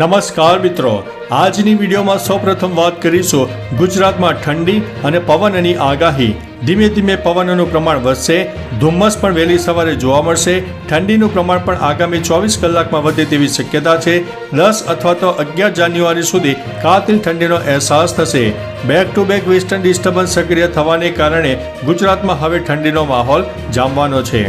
નમસ્કાર મિત્રો. આજની વિડીયોમાં સૌપ્રથમ વાત કરીશું ગુજરાતમાં ઠંડી અને પવનની આગાહી. ધીમે ધીમે પવનનું પ્રમાણ વધશે, ધુમ્મસ પણ વહેલી સવારે જોવા મળશે. ઠંડીનું પ્રમાણ પણ આગામી ચોવીસ કલાકમાં વધે તેવી શક્યતા છે. દસ અથવા તો અગિયાર જાન્યુઆરી સુધી કાતિલ ઠંડીનો અહેસાસ થશે. Back to back western disturbance સક્રિય થવાને કારણે ગુજરાતમાં હવે ઠંડીનો માહોલ જામવાનો છે.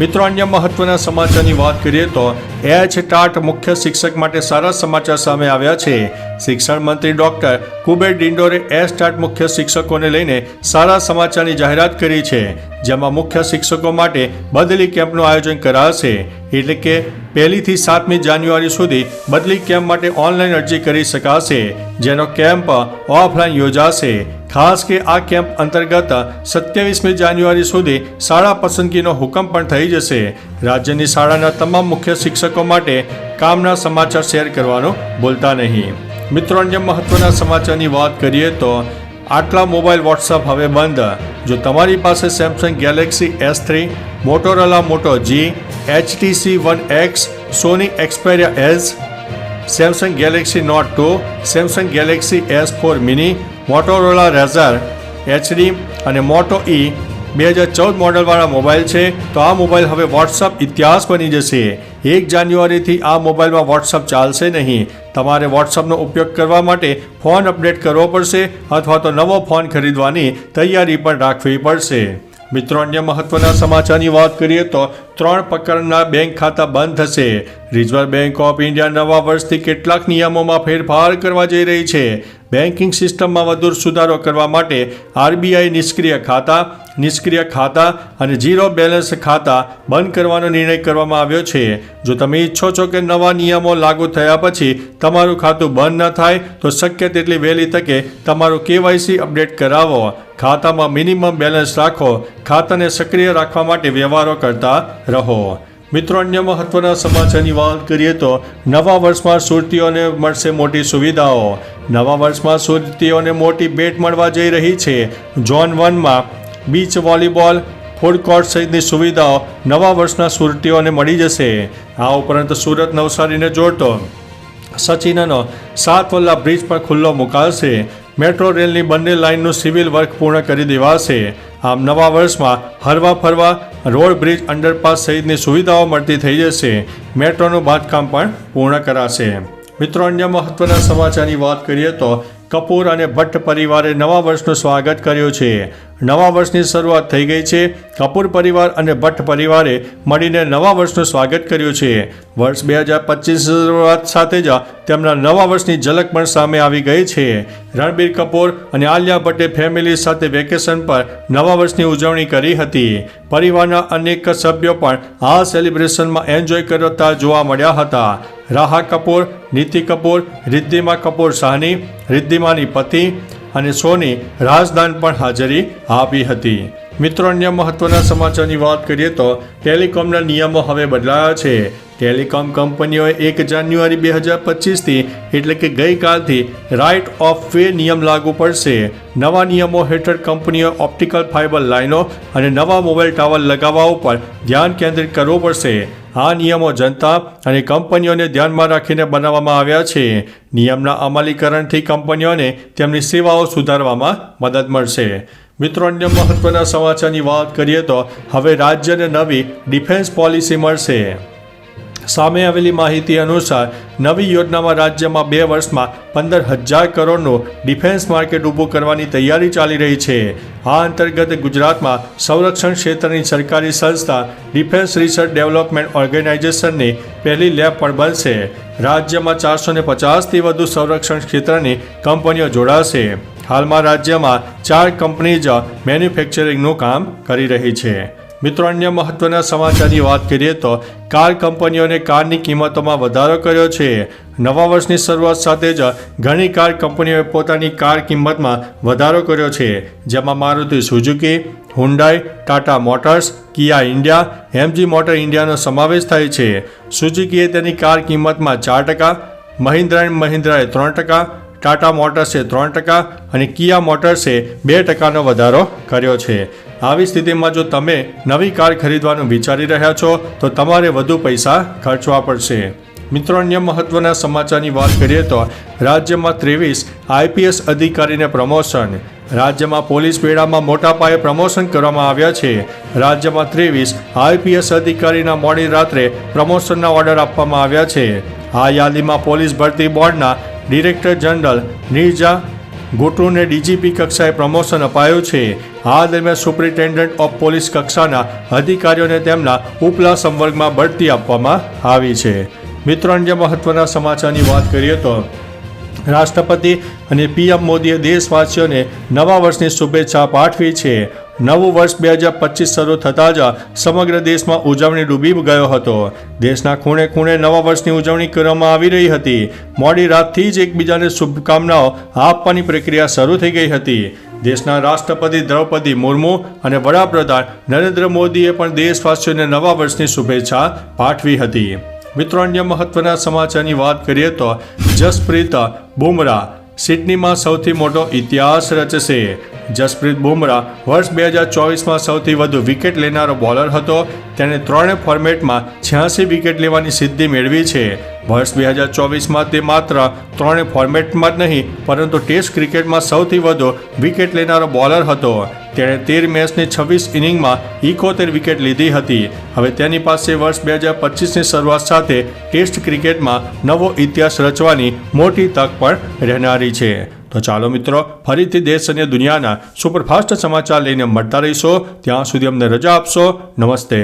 મિત્રો, અન્ય મહત્વના સમાચારની વાત કરીએ તો એચ ટાટ મુખ્ય શિક્ષક માટે સારા સમાચાર સામે આવ્યા છે. શિક્ષણ મંત્રી ડોક્ટર કુબેર ડિંડોરે એચ ટાટ મુખ્ય શિક્ષકોને લઈને સારા સમાચારની જાહેરાત કરી છે, જેમાં મુખ્ય શિક્ષકો માટે બદલી કેમ્પનું આયોજન કરાશે. એટલે કે પહેલીથી સાતમી જાન્યુઆરી સુધી બદલી કેમ્પ માટે ઓનલાઈન અરજી કરી શકાશે, જેનો કેમ્પ ઓફલાઈન યોજાશે. ખાસ કે આ કેમ્પ અંતર્ગત સત્યાવીસમી જાન્યુઆરી સુધી શાળા પસંદગીનો હુકમ પણ થઈ જશે. રાજ્યની શાળાના તમામ મુખ્ય શિક્ષકો માટે કામના સમાચાર શેર કરવાનું ભૂલતા નહીં. મિત્રો, અન્ય મહત્વના સમાચારની વાત કરીએ તો આટલા મોબાઈલ વોટ્સઅપ હવે બંધ. જો તમારી પાસે Samsung Galaxy S three Motorola Moto G HTC one X Sony Xperia Z Samsung Galaxy Note two Samsung Galaxy S four mini Motorola Razr HD અને મોટો ઈ બે હજાર ચૌદ મોડલવાળા મોબાઈલ છે. તો આ મોબાઈલ હવે વોટ્સઅપ ઇતિહાસ બની જશે. એક જાન્યુઆરીથી આ મોબાઈલમાં વોટ્સઅપ ચાલશે નહીં. તમારે વોટ્સઅપનો ઉપયોગ કરવા માટે ફોન અપડેટ કરવો પડશે અથવા તો નવો ફોન ખરીદવાની તૈયારી પણ રાખવી પડશે. મિત્રો, અન્ય મહત્વના સમાચારની વાત કરીએ તો ત્રણ પ્રકારના બેંક ખાતા બંધ થશે. રિઝર્વ બેંક ઓફ ઇન્ડિયા નવા વર્ષથી કેટલાક નિયમોમાં ફેરફાર કરવા જઈ રહી છે. બેન્કિંગ સિસ્ટમમાં વધુ સુધારો કરવા માટે આરબીઆઈ નિષ્ક્રિય ખાતા નિષ્ક્રિય ખાતા અને ઝીરો બેલેન્સ ખાતા બંધ કરવાનો નિર્ણય કરવામાં આવ્યો છે. જો તમે ઈચ્છો છો કે નવા નિયમો લાગુ થયા પછી તમારું ખાતું બંધ ન થાય, તો શક્ય તેટલી વહેલી તકે તમારું કેવાયસી અપડેટ કરાવો. ખાતામાં મિનિમમ બેલેન્સ રાખો. ખાતાને સક્રિય રાખવા માટે વ્યવહારો કરતા રહો. મિત્રો, અન્ય મહત્વના સમાચારની વાત કરીએ તો નવા વર્ષમાં સુરતીઓને મળશે મોટી સુવિધાઓ. નવા વર્ષમાં સુરતીઓને મોટી ભેટ મળવા જઈ રહી છે. ઝોન વનમાં બીચ વોલીબોલ ફૂડ કોર્ટ સહિતની સુવિધાઓ નવા વર્ષના સુરતીઓને મળી જશે. આ ઉપરાંત સુરત નવસારીને જોડતો સચિનનો સાત વલ્લા બ્રિજ પર ખુલ્લો મુકાશે. મેટ્રો રેલની બંને લાઇનનું સિવિલ વર્ક પૂર્ણ કરી દેવાશે. આમ નવા વર્ષમાં હરવા ફરવા, રોડ બ્રિજ અંડરપાસ સહિતની સુવિધાઓ મળતી થઈ જશે. મેટ્રોનું બાંધકામ પણ પૂર્ણ કરાશે. મિત્રો, અન્ય મહત્વના સમાચારની વાત કરીએ તો કપૂર અને ભટ્ટ પરિવારે નવા વર્ષનું સ્વાગત કર્યું છે. નવા વર્ષની શરૂઆત થઈ ગઈ છે. કપૂર પરિવાર અને ભટ્ટ પરિવારે મળીને નવા વર્ષનું સ્વાગત કર્યું છે. વર્ષ બે હજાર પચીસ શરૂઆત સાથે જ તેમના નવા વર્ષની ઝલક પણ સામે આવી ગઈ છે. રણબીર કપૂર અને આલિયા ભટ્ટે ફેમિલી સાથે વેકેશન પર નવા વર્ષની ઉજવણી કરી હતી. પરિવારના અનેક સભ્યો પણ આ સેલિબ્રેશનમાં એન્જોય કરતા જોવા મળ્યા હતા. રાહા કપૂર, નીતિ કપૂર, રિદ્ધિમા કપૂર સાહની રિદ્ધિમાની પતિ અને સોની રાજદાન પણ હાજરી આપી હતી. મિત્રો, અન્ય મહત્વના સમાચારની વાત કરીએ તો ટેલિકોમના નિયમો હવે બદલાયા છે. ટેલિકોમ કંપનીઓએ એક જાન્યુઆરી બે હજાર પચીસથી એટલે કે ગઈકાલથી રાઇટ ઓફ વે નિયમ લાગુ પડશે. નવા નિયમો હેઠળ કંપનીઓ ઓપ્ટિકલ ફાઇબર લાઇનો અને નવા મોબાઈલ ટાવર લગાવવા ઉપર ધ્યાન કેન્દ્રિત કરવું પડશે. આ નિયમો જનતા અને કંપનીઓને ધ્યાનમાં રાખીને બનાવવામાં આવ્યા છે. નિયમના અમલીકરણથી કંપનીઓને તેમની સેવાઓ સુધારવામાં મદદ મળશે. મિત્રો, અન્ય મહત્વના સમાચારની વાત કરીએ તો હવે રાજ્યને નવી ડિફેન્સ પોલિસી મળશે. સામે આવેલી માહિતી અનુસાર, નવી યોજનામાં રાજ્યમાં બે વર્ષમાં પંદર હજાર કરોડનું ડિફેન્સ માર્કેટ ઊભું કરવાની તૈયારી ચાલી રહી છે. આ અંતર્ગત ગુજરાતમાં સંરક્ષણ ક્ષેત્રની સરકારી સંસ્થા ડિફેન્સ રિસર્ચ ડેવલપમેન્ટ ઓર્ગેનાઇઝેશનની પહેલી લેબ પણ બનશે. રાજ્યમાં ચારસો ને પચાસથી વધુ સંરક્ષણ ક્ષેત્રની કંપનીઓ જોડાશે. હાલમાં રાજ્યમાં ચાર કંપનીજ મેન્યુફેક્ચરિંગનું કામ કરી રહી છે. મિત્રો, અન્ય મહત્વના સમાચારની વાત કરીએ તો કાર કંપનીઓને કારની કિંમતોમાં વધારો કર્યો છે. નવા વર્ષની શરૂઆત સાથે જ ઘણી કાર કંપનીઓએ પોતાની કાર કિંમતમાં વધારો કર્યો છે. જેમાં Maruti Suzuki, Hyundai, Tata motors, Kia India, MG motor ઇન્ડિયાનો સમાવેશ થાય છે. સુઝુકીએ તેની કાર કિંમતમાં ચાર ટકા મહિન્દ્રા એન્ડ મહિન્દ્રાએ ત્રણ ટકા, ટાટા મોટર્સે ત્રણ ટકા અને કિયા મોટર્સે બે ટકાનો વધારો કર્યો છે. આવી સ્થિતિમાં જો તમે નવી કાર ખરીદવાનું વિચારી રહ્યા છો, તો તમારે વધુ પૈસા ખર્ચવા પડશે. મિત્રો, અન્ય મહત્વના સમાચારની વાત કરીએ તો રાજ્યમાં ત્રેવીસ આઈપીએસ અધિકારીને પ્રમોશન. રાજ્યમાં પોલીસ બેડામાં મોટા પાયે પ્રમોશન કરવામાં આવ્યા છે. રાજ્યમાં ત્રેવીસ આઈપીએસ અધિકારીના મોડી રાત્રે પ્રમોશનના ઓર્ડર આપવામાં આવ્યા છે. આ યાદીમાં પોલીસ ભરતી બોર્ડના ડિરેક્ટર જનરલ નિર્જા ગોટુને ડીજીપી કક્ષાએ પ્રમોશન અપાયું છે. આ દરમિયાન સુપ્રિન્ટેન્ડન્ટ ઓફ પોલીસ કક્ષાના અધિકારીઓને તેમના ઉપલા સંવર્ગમાં બઢતી આપવામાં આવી છે. મિત્રો, અન્ય મહત્વના સમાચારની વાત કરીએ તો રાષ્ટ્રપતિ અને પીએમ મોદીએ દેશવાસીઓને નવા વર્ષની શુભેચ્છા પાઠવી છે. નવું વર્ષ બે હજાર પચીસ શરૂ થતાં જ સમગ્ર દેશમાં ઉજવણી ડૂબી ગયો હતો. દેશના ખૂણે ખૂણે નવા વર્ષની ઉજવણી કરવામાં આવી રહી હતી. મોડી રાતથી જ એકબીજાને શુભકામનાઓ આપવાની પ્રક્રિયા શરૂ થઈ ગઈ હતી. દેશના રાષ્ટ્રપતિ દ્રૌપદી મુર્મુ અને વડાપ્રધાન નરેન્દ્ર મોદીએ પણ દેશવાસીઓને નવા વર્ષની શુભેચ્છા પાઠવી હતી. મિત્રો, અન્ય મહત્વના સમાચારની વાત કરીએ તો જસપ્રીત બુમરાહ સિડનીમાં સૌથી મોટો ઇતિહાસ રચશે. જસપ્રીત બુમરાહ વર્ષ બે હજાર ચોવીસમાં સૌથી વધુ વિકેટ લેનારો બોલર હતો. તેણે ત્રણે ફોર્મેટમાં છ્યાસી વિકેટ લેવાની સિદ્ધિ મેળવી છે. વર્ષ બે હજાર ચોવીસમાં તે માત્ર ત્રણે ફોર્મેટમાં જ નહીં, પરંતુ ટેસ્ટ ક્રિકેટમાં સૌથી વધુ વિકેટ લેનારો બોલર હતો. તેણે તેર મેચની છવ્વીસ ઇનિંગમાં ઇકોતેર વિકેટ લીધી હતી. હવે તેની પાસે વર્ષ બે હજાર પચીસની શરૂઆત સાથે ટેસ્ટ ક્રિકેટમાં નવો ઇતિહાસ રચવાની મોટી તક પણ રહેનારી છે. તો ચાલો મિત્રો, ફરીથી દેશ અને દુનિયાના સુપરફાસ્ટ સમાચાર લઈને મળતા રહીશો. ત્યાં સુધી અમને રજા આપશો. નમસ્તે.